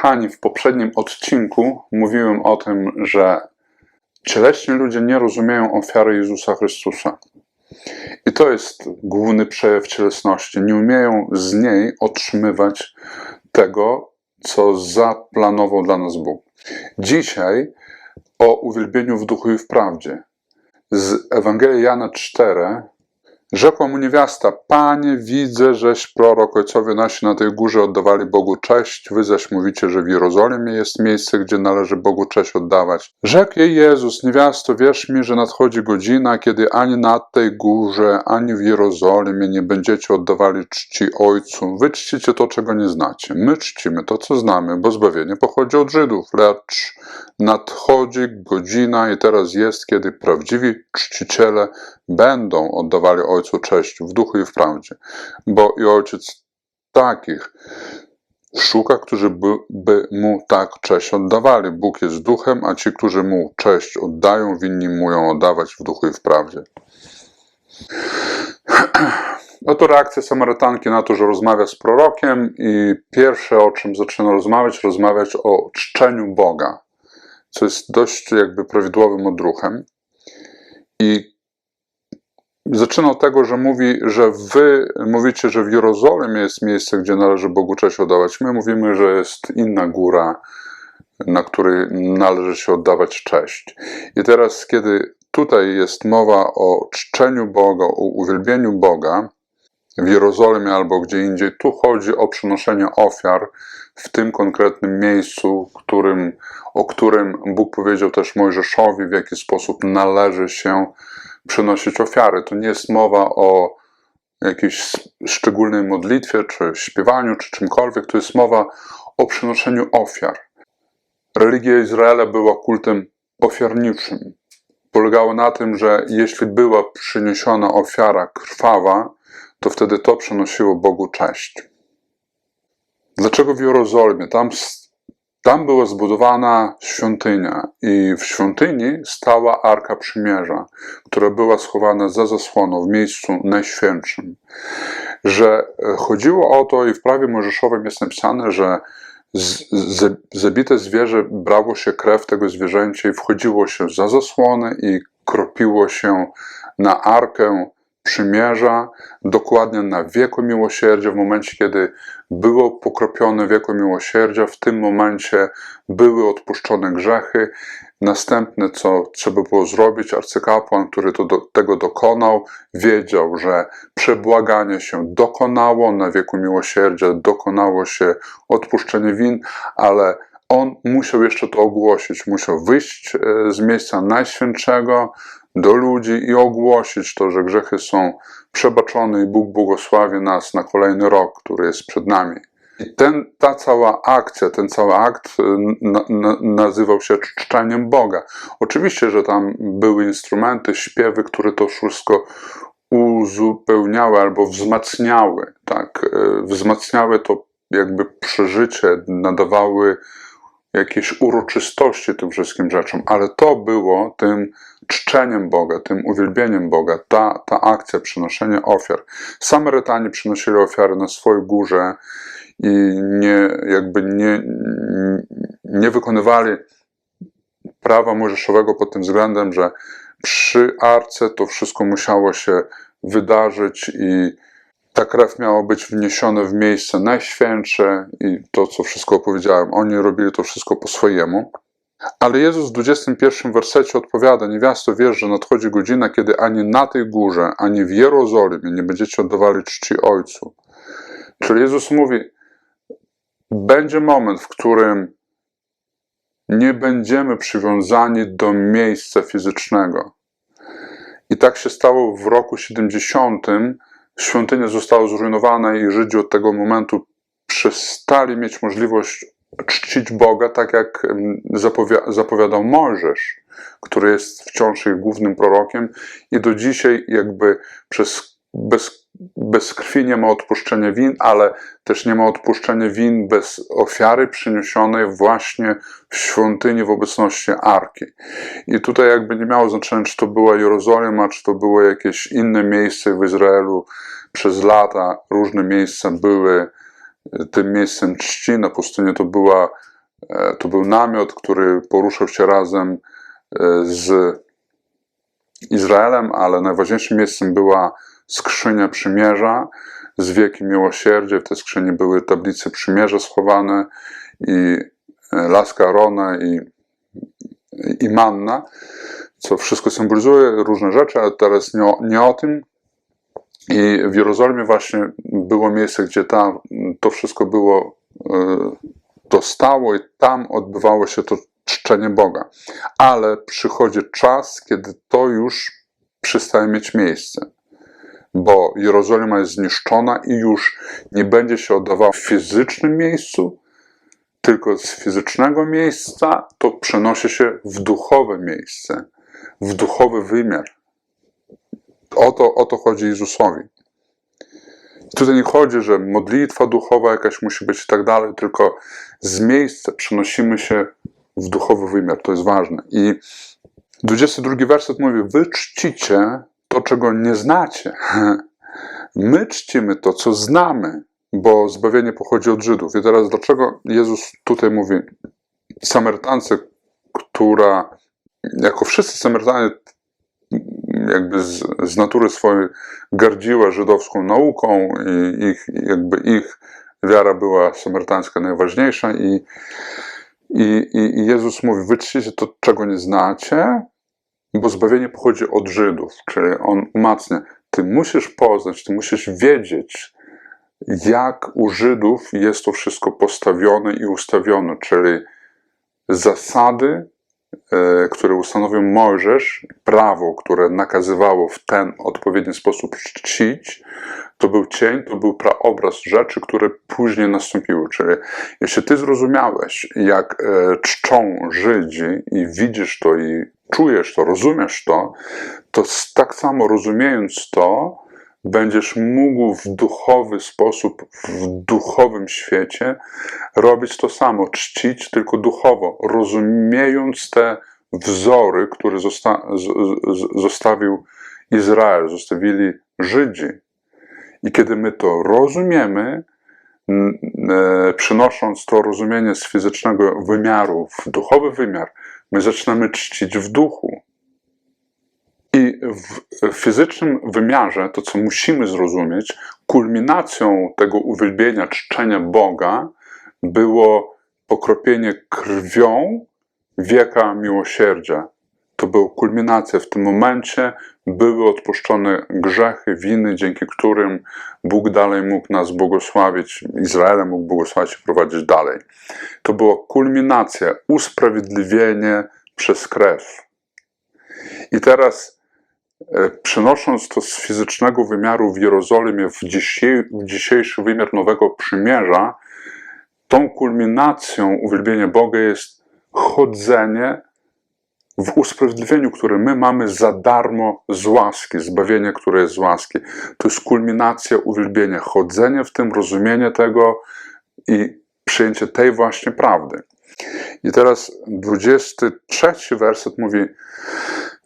Kochani, w poprzednim odcinku mówiłem o tym, że cieleśni ludzie nie rozumieją ofiary Jezusa Chrystusa. I to jest główny przejaw cielesności. Nie umieją z niej otrzymywać tego, co zaplanował dla nas Bóg. Dzisiaj o uwielbieniu w duchu i w prawdzie. Z Ewangelii Jana 4 Rzekła mu niewiasta, Panie, widzę, żeś prorok, ojcowie nasi na tej górze oddawali Bogu cześć, wy zaś mówicie, że w Jerozolimie jest miejsce, gdzie należy Bogu cześć oddawać. Rzekł jej Jezus, niewiasto, wierz mi, że nadchodzi godzina, kiedy ani na tej górze, ani w Jerozolimie nie będziecie oddawali czci Ojcu. Wy czcicie to, czego nie znacie. My czcimy to, co znamy, bo zbawienie pochodzi od Żydów, lecz nadchodzi godzina i teraz jest, kiedy prawdziwi czciciele będą oddawali Ojcu cześć w duchu i w prawdzie, bo i Ojciec takich szuka, którzy by, by mu tak cześć oddawali. Bóg jest duchem, a ci, którzy mu cześć oddają, winni mu ją oddawać w duchu i w prawdzie. Oto reakcja Samarytanki na to, że rozmawia z prorokiem i pierwsze, o czym zaczyna rozmawiać, rozmawiać o czczeniu Boga, co jest dość jakby prawidłowym odruchem. I zaczyna od tego, że mówi, że wy mówicie, że w Jerozolimie jest miejsce, gdzie należy Bogu cześć oddawać. My mówimy, że jest inna góra, na której należy się oddawać cześć. I teraz, kiedy tutaj jest mowa o czczeniu Boga, o uwielbieniu Boga w Jerozolimie albo gdzie indziej, tu chodzi o przynoszenie ofiar w tym konkretnym miejscu, którym, o którym Bóg powiedział też Mojżeszowi, w jaki sposób należy się przynosić ofiary. To nie jest mowa o jakiejś szczególnej modlitwie, czy śpiewaniu, czy czymkolwiek. To jest mowa o przynoszeniu ofiar. Religia Izraela była kultem ofiarniczym. Polegało na tym, że jeśli była przyniesiona ofiara krwawa, to wtedy to przynosiło Bogu cześć. Dlaczego w Jerozolimie? Tam tam była zbudowana świątynia i w świątyni stała Arka Przymierza, która była schowana za zasłoną w miejscu najświętszym. Że chodziło o to i w prawie mojżeszowym jest napisane, że z, z, zabite zwierzę brało się krew tego zwierzęcia i wchodziło się za zasłonę i kropiło się na arkę przymierza, dokładnie na wieku miłosierdzia, w momencie, kiedy było pokropione wieko miłosierdzia, w tym momencie były odpuszczone grzechy. Następne, co trzeba było zrobić, arcykapłan, który to do, tego dokonał, wiedział, że przebłaganie się dokonało, na wieku miłosierdzia dokonało się odpuszczenie win, ale on musiał jeszcze to ogłosić, musiał wyjść e, z miejsca najświętszego, do ludzi i ogłosić to, że grzechy są przebaczone i Bóg błogosławi nas na kolejny rok, który jest przed nami. I ten, ta cała akcja, ten cały akt y, na, na, nazywał się czczeniem Boga. Oczywiście, że tam były instrumenty, śpiewy, które to wszystko uzupełniały albo wzmacniały. Tak? Y, wzmacniały to jakby przeżycie, nadawały jakieś uroczystości tym wszystkim rzeczom, ale to było tym czczeniem Boga, tym uwielbieniem Boga, ta, ta akcja przynoszenia ofiar. Samarytanie przynosili ofiary na swojej górze i nie, jakby nie, nie wykonywali prawa mojżeszowego pod tym względem, że przy arce to wszystko musiało się wydarzyć i ta krew miała być wniesiona w miejsce najświętsze i to, co wszystko opowiedziałem, oni robili to wszystko po swojemu. Ale Jezus w 21 wersecie odpowiada: Niewiasto, wiesz, że nadchodzi godzina, kiedy ani na tej górze, ani w Jerozolimie nie będziecie oddawali czci Ojcu. Czyli Jezus mówi: Będzie moment, w którym nie będziemy przywiązani do miejsca fizycznego. I tak się stało w roku 70. Świątynia została zrujnowana i Żydzi od tego momentu przestali mieć możliwość czcić Boga tak, jak zapowiadał Mojżesz, który jest wciąż ich głównym prorokiem. I do dzisiaj jakby przez bez, bez krwi nie ma odpuszczenia win, ale też nie ma odpuszczenia win bez ofiary przyniesionej właśnie w świątyni w obecności Arki. I tutaj jakby nie miało znaczenia, czy to była Jerozolima, czy to było jakieś inne miejsce w Izraelu. Przez lata różne miejsca były tym miejscem czci. Na pustyni to była E, To był namiot, który poruszał się razem e, z Izraelem, ale najważniejszym miejscem była skrzynia przymierza z wielkim miłosierdziem. W tej skrzyni były tablice przymierza schowane i e, laska Arona i, i manna, co wszystko symbolizuje różne rzeczy, ale teraz nie o, nie o tym. I w Jerozolimie właśnie było miejsce, gdzie to wszystko było, e, to stało i tam odbywało się to czczenie Boga. Ale przychodzi czas, kiedy to już przestaje mieć miejsce, bo Jerozolima jest zniszczona i już nie będzie się oddawała w fizycznym miejscu, tylko z fizycznego miejsca to przenosi się w duchowe miejsce, w duchowy wymiar. O to, o to chodzi Jezusowi. Tutaj nie chodzi, że modlitwa duchowa jakaś musi być i tak dalej, tylko z miejsca przenosimy się w duchowy wymiar. To jest ważne. I 22 werset mówi: Wy czcicie to, czego nie znacie. My czcimy to, co znamy, bo zbawienie pochodzi od Żydów. I teraz dlaczego Jezus tutaj mówi Samarytance, która jako wszyscy Samarytanie jakby z, z natury swojej gardziła żydowską nauką i ich, jakby ich wiara była samarytańska najważniejsza i, i i Jezus mówi, wy czcicie to, czego nie znacie, bo zbawienie pochodzi od Żydów, czyli on umacnia, ty musisz poznać, ty musisz wiedzieć, jak u Żydów jest to wszystko postawione i ustawione, czyli zasady, e, które ustanowił Mojżesz, prawo, które nakazywało w ten odpowiedni sposób czcić, to był cień, to był praobraz rzeczy, które później nastąpiły. Czyli jeśli ty zrozumiałeś, jak e, czczą Żydzi i widzisz to i czujesz to, rozumiesz to, to tak samo rozumiejąc to, będziesz mógł w duchowy sposób, w duchowym świecie robić to samo, czcić tylko duchowo, rozumiejąc te wzory, które zosta zostawił Izrael, zostawili Żydzi. I kiedy my to rozumiemy, e, przynosząc to rozumienie z fizycznego wymiaru w duchowy wymiar, my zaczynamy czcić w duchu. I w fizycznym wymiarze to, co musimy zrozumieć, kulminacją tego uwielbienia, czczenia Boga było pokropienie krwią wieka miłosierdzia. To była kulminacja. W tym momencie były odpuszczone grzechy, winy, dzięki którym Bóg dalej mógł nas błogosławić, Izraelem mógł błogosławić i prowadzić dalej. To była kulminacja, usprawiedliwienie przez krew. I teraz e, przenosząc to z fizycznego wymiaru w Jerozolimie w, w dzisiejszy wymiar Nowego Przymierza, tą kulminacją uwielbienia Boga jest chodzenie w usprawiedliwieniu, które my mamy za darmo z łaski, zbawienie, które jest z łaski. To jest kulminacja uwielbienia, chodzenie w tym, rozumienie tego i przyjęcie tej właśnie prawdy. I teraz 23 werset mówi: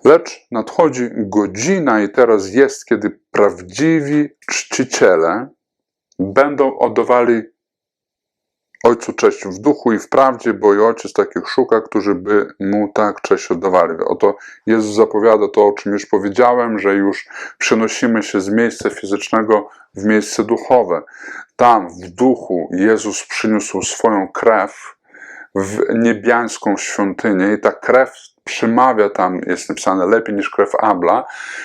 Lecz nadchodzi godzina, i teraz jest, kiedy prawdziwi czciciele będą oddawali Ojcu cześć w duchu i w prawdzie, bo i Ojciec takich szuka, którzy by Mu tak cześć oddawali. Oto Jezus zapowiada to, o czym już powiedziałem, że już przenosimy się z miejsca fizycznego w miejsce duchowe. Tam, w duchu, Jezus przyniósł swoją krew w niebiańską świątynię i ta krew przymawia tam, jest napisane lepiej niż krew Abla.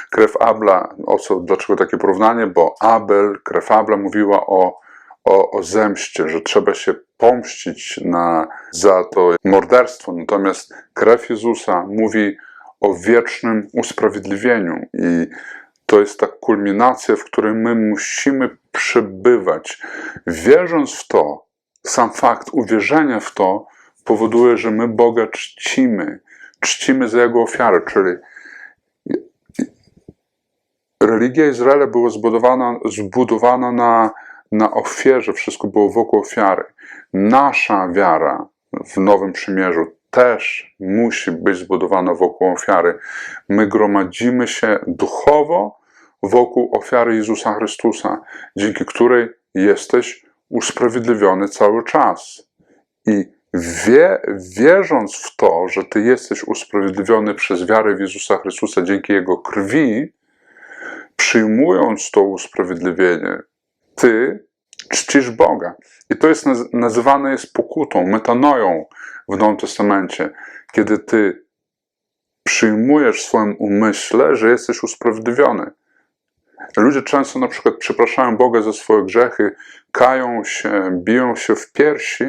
Krew Abla, o co, dlaczego takie porównanie? Bo Abel, krew Abla mówiła o, o, o zemście, że trzeba się pomścić na, za to morderstwo. Natomiast krew Jezusa mówi o wiecznym usprawiedliwieniu i to jest ta kulminacja, w której my musimy przebywać. Wierząc w to, sam fakt uwierzenia w to powoduje, że my Boga czcimy. Czcimy za Jego ofiarę, czyli religia Izraela była zbudowana, zbudowana na, na ofierze, wszystko było wokół ofiary. Nasza wiara w Nowym Przymierzu też musi być zbudowana wokół ofiary. My gromadzimy się duchowo wokół ofiary Jezusa Chrystusa, dzięki której jesteś usprawiedliwiony cały czas. I wie, wierząc w to, że Ty jesteś usprawiedliwiony przez wiarę w Jezusa Chrystusa dzięki Jego krwi, przyjmując to usprawiedliwienie, Ty czcisz Boga. I to jest naz- nazywane jest pokutą, metanoją w Nowym Testamencie, kiedy Ty przyjmujesz w swoim umyśle, że jesteś usprawiedliwiony. Ludzie często na przykład przepraszają Boga za swoje grzechy, kają się, biją się w piersi,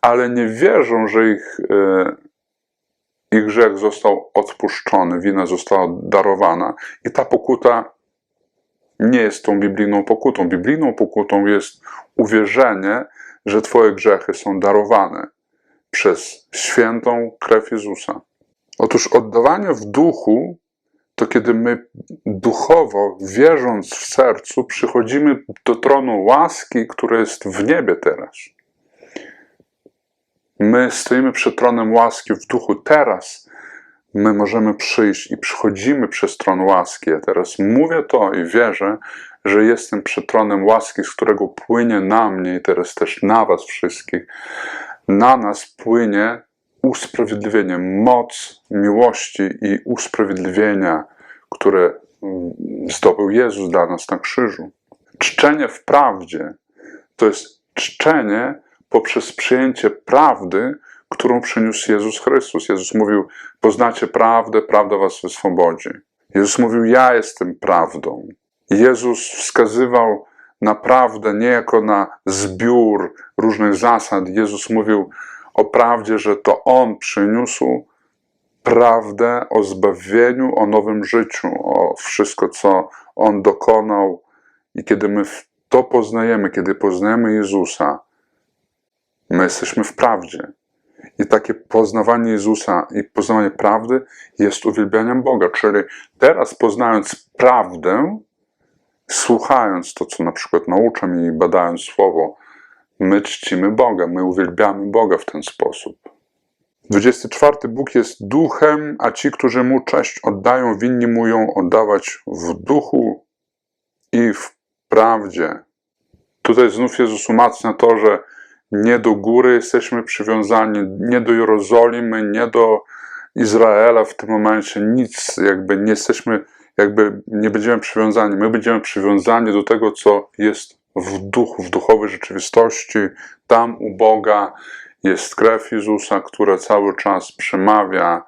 ale nie wierzą, że ich, e, ich grzech został odpuszczony, wina została darowana. I ta pokuta nie jest tą biblijną pokutą. Biblijną pokutą jest uwierzenie, że Twoje grzechy są darowane przez świętą krew Jezusa. Otóż oddawanie w duchu to kiedy my duchowo, wierząc w sercu, przychodzimy do tronu łaski, który jest w niebie teraz. My stoimy przed tronem łaski w duchu teraz. My możemy przyjść i przychodzimy przez tron łaski. Ja teraz mówię to i wierzę, że jestem przed tronem łaski, z którego płynie na mnie i teraz też na Was wszystkich. Na nas płynie usprawiedliwienie, moc miłości i usprawiedliwienia, które mm, zdobył Jezus dla nas na krzyżu. Czczenie w prawdzie to jest czczenie poprzez przyjęcie prawdy, którą przyniósł Jezus Chrystus. Jezus mówił: Poznacie prawdę, prawda was wyswobodzi. Jezus mówił: Ja jestem prawdą. Jezus wskazywał na prawdę nie jako na zbiór różnych zasad. Jezus mówił o prawdzie, że to On przyniósł prawdę o zbawieniu, o nowym życiu, o wszystko, co On dokonał. I kiedy my to poznajemy, kiedy poznajemy Jezusa, my jesteśmy w prawdzie. I takie poznawanie Jezusa i poznawanie prawdy jest uwielbianiem Boga. Czyli teraz poznając prawdę, słuchając to, co na przykład nauczam i badając Słowo, my czcimy Boga, my uwielbiamy Boga w ten sposób. 24. Bóg jest duchem, a ci, którzy mu cześć oddają, winni mu ją oddawać w duchu i w prawdzie. Tutaj znów Jezus umacnia to, że nie do góry jesteśmy przywiązani, nie do Jerozolimy, nie do Izraela w tym momencie, nic, jakby nie jesteśmy, jakby nie będziemy przywiązani. My będziemy przywiązani do tego, co jest w duchu, w duchowej rzeczywistości. Tam u Boga jest krew Jezusa, która cały czas przemawia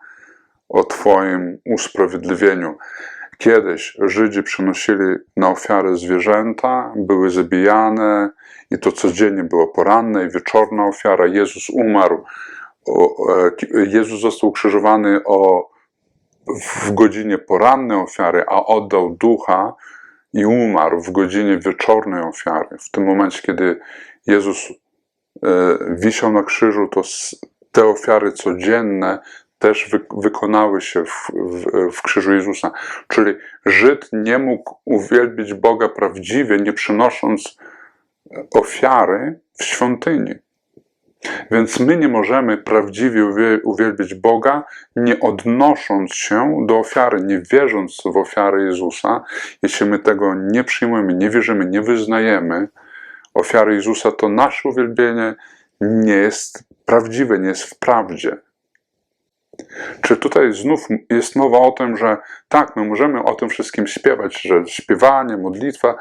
o Twoim usprawiedliwieniu. Kiedyś Żydzi przynosili na ofiary zwierzęta, były zabijane i to codziennie było poranne i wieczorna ofiara. Jezus umarł, Jezus został ukrzyżowany o, w godzinie porannej ofiary, a oddał ducha i umarł w godzinie wieczornej ofiary. W tym momencie, kiedy Jezus wisiał na krzyżu, to te ofiary codzienne też wy, wykonały się w, w, w, krzyżu Jezusa. Czyli Żyd nie mógł uwielbić Boga prawdziwie, nie przynosząc ofiary w świątyni. Więc my nie możemy prawdziwie uwielbić Boga, nie odnosząc się do ofiary, nie wierząc w ofiarę Jezusa. Jeśli my tego nie przyjmujemy, nie wierzymy, nie wyznajemy ofiary Jezusa, to nasze uwielbienie nie jest prawdziwe, nie jest w prawdzie. Czy tutaj znów jest mowa o tym, że tak, my możemy o tym wszystkim śpiewać, że śpiewanie, modlitwa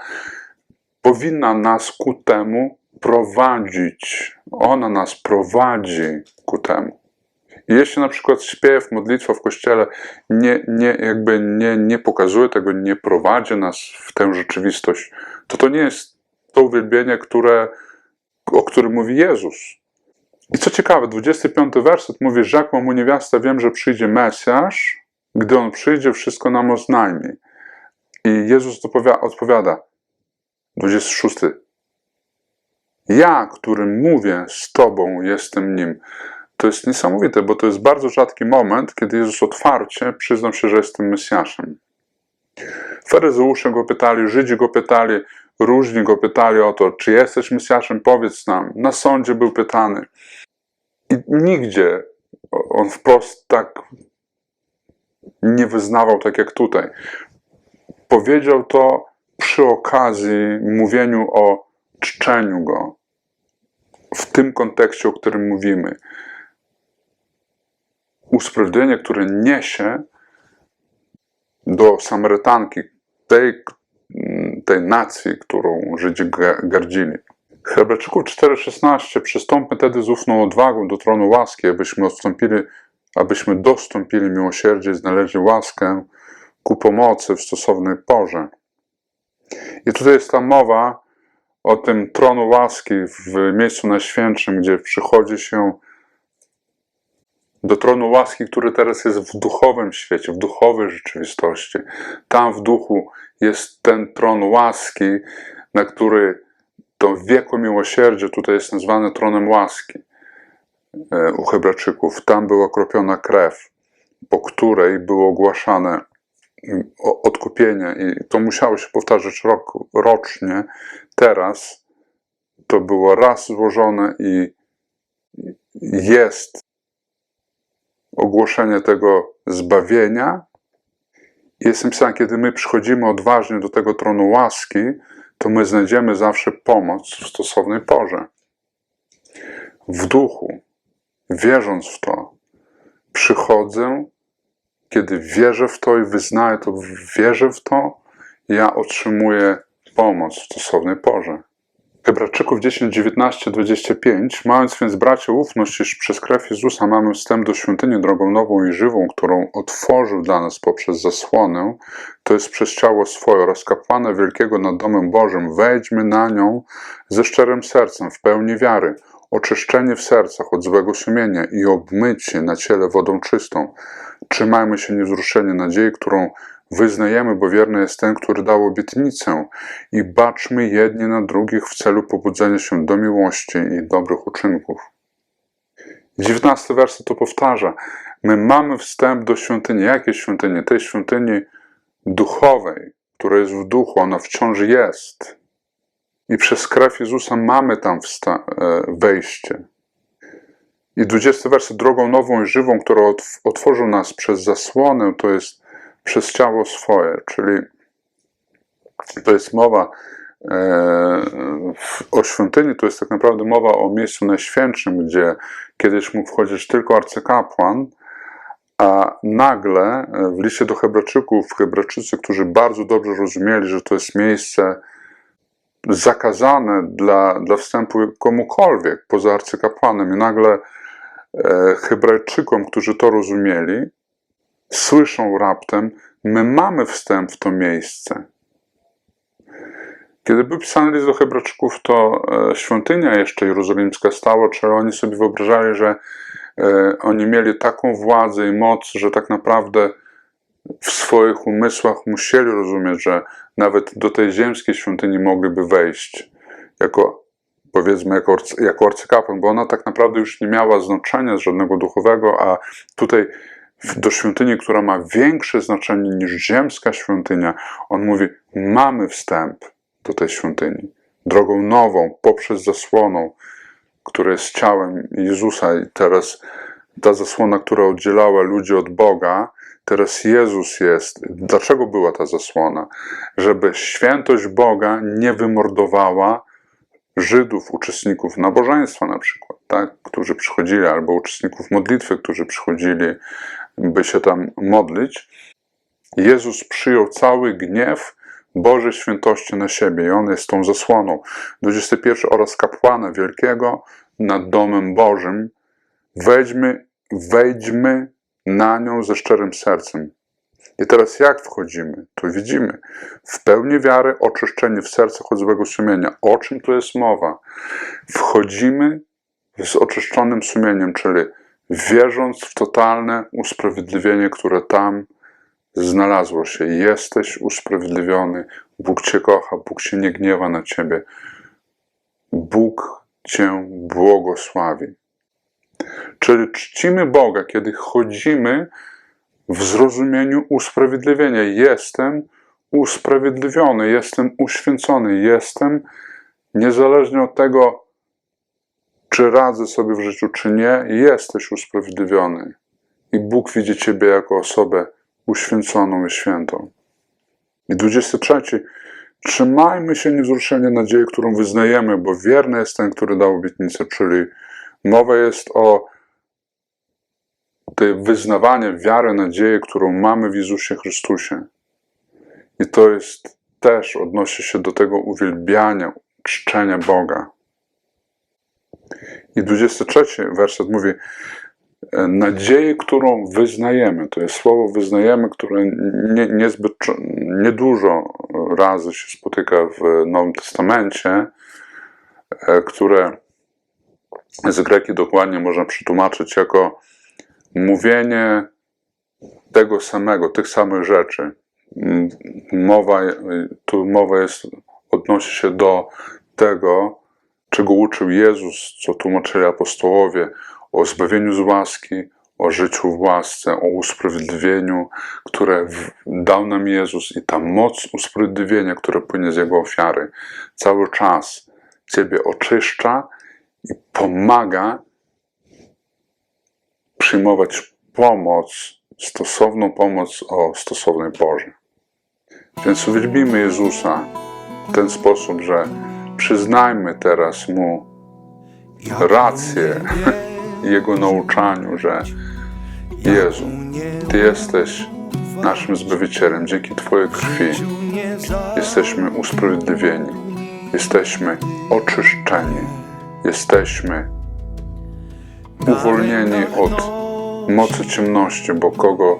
powinna nas ku temu prowadzić. Ona nas prowadzi ku temu. Jeśli na przykład śpiew, modlitwa w kościele nie, nie, jakby nie, nie pokazuje tego, nie prowadzi nas w tę rzeczywistość, to to nie jest to uwielbienie, które, o którym mówi Jezus. I co ciekawe, 25 werset mówi, rzekła mu niewiasta, wiem, że przyjdzie Mesjasz, gdy On przyjdzie, wszystko nam oznajmi. I Jezus odpowiada, 26. Ja, którym mówię z Tobą, jestem Nim. To jest niesamowite, bo to jest bardzo rzadki moment, kiedy Jezus otwarcie przyznał się, że jestem Mesjaszem. Faryzeusze go pytali, Żydzi go pytali, różni go pytali o to, czy jesteś Mesjaszem, powiedz nam. Na sądzie był pytany. I nigdzie on wprost tak nie wyznawał, tak jak tutaj. Powiedział to przy okazji mówieniu o czczeniu go. w tym kontekście, o którym mówimy. Usprawiedliwienie, które niesie do Samarytanki, tej, tej nacji, którą Żydzi ga- gardzili. Hebrajczyków 4,16 Przystąpmy tedy z ufną odwagą do tronu łaski, abyśmy odstąpili, abyśmy dostąpili miłosierdzia i znaleźli łaskę ku pomocy w stosownej porze. I tutaj jest ta mowa o tym tronu łaski w miejscu najświętszym, gdzie przychodzi się do tronu łaski, który teraz jest w duchowym świecie, w duchowej rzeczywistości. Tam w duchu jest ten tron łaski, na który to wieku miłosierdzie tutaj jest nazwane tronem łaski e, u Hebrajczyków. Tam była kropiona krew, po której było ogłaszane o- odkupienie i to musiało się powtarzać rok, rocznie. Teraz to było raz złożone i jest ogłoszenie tego zbawienia. I Jest napisane, kiedy my przychodzimy odważnie do tego tronu łaski, to my znajdziemy zawsze pomoc w stosownej porze. W duchu, wierząc w to, przychodzę, kiedy wierzę w to i wyznaję to, wierzę w to, ja otrzymuję pomoc w stosownej porze. Hebrajczyków 10, 19, 25. Mając więc, bracie, ufność, iż przez krew Jezusa mamy wstęp do świątyni drogą nową i żywą, którą otworzył dla nas poprzez zasłonę, to jest przez ciało swoje oraz wielkiego nad domem Bożym, wejdźmy na nią ze szczerym sercem, w pełni wiary, oczyszczenie w sercach od złego sumienia i obmycie na ciele wodą czystą. Trzymajmy się niewzruszenie nadziei, którą wyznajemy, bo wierny jest ten, który dał obietnicę i baczmy jedni na drugich w celu pobudzenia się do miłości i dobrych uczynków. 19 werset to powtarza. My mamy wstęp do świątyni. Jakiej świątyni? Tej świątyni duchowej, która jest w duchu, ona wciąż jest. I przez krew Jezusa mamy tam e, wejście. I 20 werset, drogą nową i żywą, która otw- otworzył nas przez zasłonę, to jest przez ciało swoje, czyli to jest mowa e, o świątyni, to jest tak naprawdę mowa o miejscu najświętszym, gdzie kiedyś mógł wchodzić tylko arcykapłan, a nagle e, w liście do Hebrajczyków, Hebrajczycy, którzy bardzo dobrze rozumieli, że to jest miejsce zakazane dla, dla wstępu komukolwiek poza arcykapłanem, i nagle e, Hebrajczykom, którzy to rozumieli, słyszą raptem, my mamy wstęp w to miejsce. Kiedy był pisany list do Hebrajczyków, to e, świątynia jeszcze jerozolimska stała, czyli oni sobie wyobrażali, że e, oni mieli taką władzę i moc, że tak naprawdę w swoich umysłach musieli rozumieć, że nawet do tej ziemskiej świątyni mogliby wejść jako powiedzmy jako, jako arcykapłan, bo ona tak naprawdę już nie miała znaczenia żadnego duchowego, a tutaj do świątyni, która ma większe znaczenie niż ziemska świątynia, on mówi, mamy wstęp do tej świątyni. Drogą nową, poprzez zasłoną, która jest ciałem Jezusa i teraz ta zasłona, która oddzielała ludzi od Boga, teraz Jezus jest. Dlaczego była ta zasłona? Żeby świętość Boga nie wymordowała Żydów, uczestników nabożeństwa na przykład, tak? którzy przychodzili, albo uczestników modlitwy, którzy przychodzili, by się tam modlić. Jezus przyjął cały gniew Bożej świętości na siebie i On jest tą zasłoną. 21 oraz kapłana wielkiego nad domem Bożym. Wejdźmy, wejdźmy na nią ze szczerym sercem. I teraz jak wchodzimy? Tu widzimy w pełni wiary, oczyszczenie w sercach od złego sumienia. O czym tu jest mowa? Wchodzimy z oczyszczonym sumieniem, czyli wierząc w totalne usprawiedliwienie, które tam znalazło się. Jesteś usprawiedliwiony, Bóg Cię kocha, Bóg się nie gniewa na Ciebie. Bóg Cię błogosławi. Czyli czcimy Boga, kiedy chodzimy w zrozumieniu usprawiedliwienia. Jestem usprawiedliwiony, jestem uświęcony, jestem niezależnie od tego, czy radzę sobie w życiu, czy nie, jesteś usprawiedliwiony. I Bóg widzi Ciebie jako osobę uświęconą i świętą. I 23. Trzymajmy się niewzruszenie nadziei, którą wyznajemy, bo wierny jest ten, który dał obietnicę, czyli mowa jest o tej wyznawanie wiary, nadziei, którą mamy w Jezusie Chrystusie. I to jest też odnosi się do tego uwielbiania, czczenia Boga. I 23 werset mówi, nadzieję, którą wyznajemy. To jest słowo wyznajemy, które nie, niezbyt, niedużo razy się spotyka w Nowym Testamencie, e, które z greki dokładnie można przetłumaczyć jako mówienie tego samego, tych samych rzeczy. M- Mowa, tu mowa jest, odnosi się do tego, czego uczył Jezus, co tłumaczyli apostołowie, o zbawieniu z łaski, o życiu w łasce, o usprawiedliwieniu, które dał nam Jezus i ta moc usprawiedliwienia, która płynie z Jego ofiary, cały czas Ciebie oczyszcza pomaga przyjmować pomoc, stosowną pomoc o stosownej porze. Więc uwielbimy Jezusa w ten sposób, że przyznajmy teraz Mu rację Jego nauczaniu, że Jezu, Ty jesteś naszym Zbawicielem. Dzięki Twojej krwi jesteśmy usprawiedliwieni, jesteśmy oczyszczeni, jesteśmy uwolnieni od mocy ciemności, bo kogo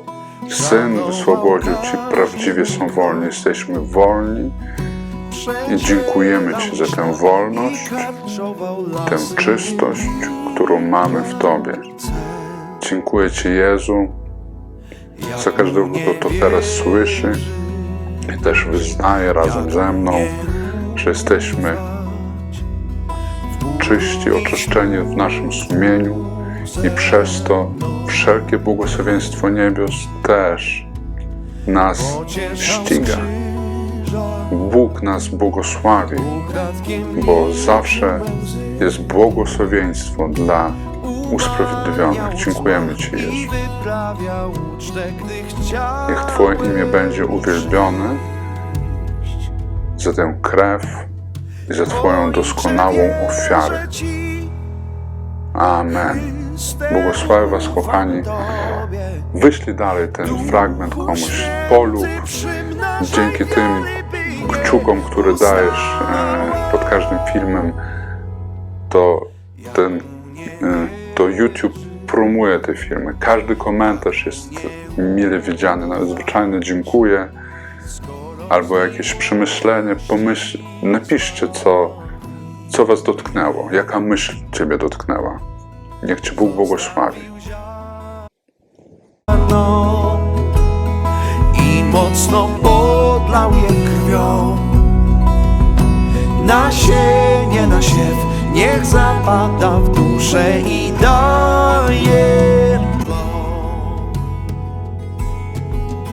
Syn wyswobodził, ci prawdziwie są wolni. Jesteśmy wolni i dziękujemy Ci za tę wolność, tę czystość, którą mamy w Tobie. Dziękuję Ci, Jezu, za każdego, kto to teraz słyszy i też wyznaje razem ze mną, że jesteśmy czyści, oczyszczeni w naszym sumieniu i przez to wszelkie błogosławieństwo niebios też nas ściga. Bóg nas błogosławi, bo zawsze jest błogosławieństwo dla usprawiedliwionych. Dziękujemy Ci, Jezu. Niech Twoje imię będzie uwielbione za tę krew i za Twoją doskonałą ofiarę. Amen. Błogosławię Was, kochani. Wyślij dalej ten fragment komuś, polub. Dzięki tym kciukom, które dajesz e, pod każdym filmem, to ten, e, to YouTube promuje te filmy. Każdy komentarz jest mile widziany. Nawet zwyczajne dziękuję albo jakieś przemyślenie, pomyśl, napiszcie, co, co Was dotknęło, jaka myśl Ciebie dotknęła. Niech Cię Bóg błogosławi. i mocno podlał je krwią. Nasienie na siew niech zapada